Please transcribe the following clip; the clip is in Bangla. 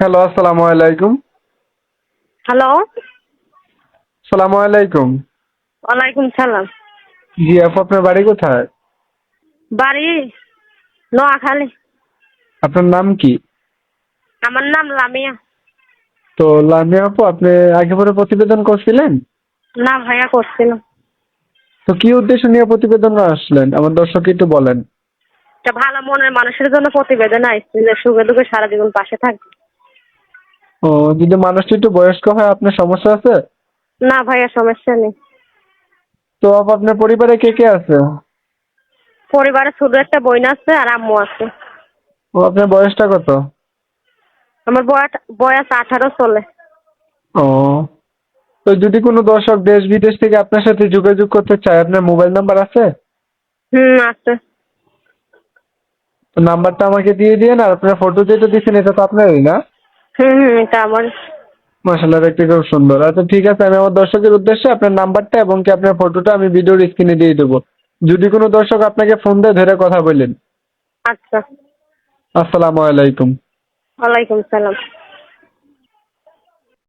হ্যালো আসসালামু আলাইকুম হ্যালো সালামু আলাইকুম ওয়ালাইকুম সালাম। জি আপু আপনার বাড়ি কোথায়? বাড়ি নোয়াখালী। আপনার নাম কি? আমার নাম লামিয়া। তো লামিয়া আপু আপনি আগে পরে প্রতিবেদন করছিলেন? না ভাইয়া করছিলাম। তো কি উদ্দেশ্য নিয়ে প্রতিবেদন আসলেন? আমার দর্শক একটু বলেন। একটা ভালো মনের মানুষের জন্য প্রতিবেদন আসছে যে সুখে দুঃখে সারা জীবন পাশে থাকবে। ও যদি মানুষটি একটু বয়স্ক হয় আপনার সমস্যা আছে? না ভাইয়া সমস্যা নেই। তো আপু আপনার পরিবারে কে কে আছে? পরিবারে ছোট একটা বোন আছে আর আম্মু আছে। ও আপনার বয়সটা কত? আমার বয়স বয়স আঠারো চলে। ও তো যদি কোনো দর্শক দেশ বিদেশ থেকে আপনার সাথে যোগাযোগ করতে চায় আপনার মোবাইল নাম্বার আছে? হুম আছে। তো নাম্বারটা আমাকে দিয়ে দিন আর আপনার ফটো যেটা দিচ্ছেন এটা তো আপনারই না? হুম হুম এটা আমার। মাসাল্লাহ দেখতে খুব সুন্দর। আচ্ছা ঠিক আছে আমি আমার দর্শকের উদ্দেশ্যে আপনার নাম্বারটা এবং কি আপনার ফটোটা আমি ভিডিওর স্ক্রিনে দিয়ে দেবো। যদি কোনো দর্শক আপনাকে ফোন দেয় ধরে কথা বলেন আচ্ছা। আসসালামু আলাইকুম। ওয়ালাইকুম সালাম।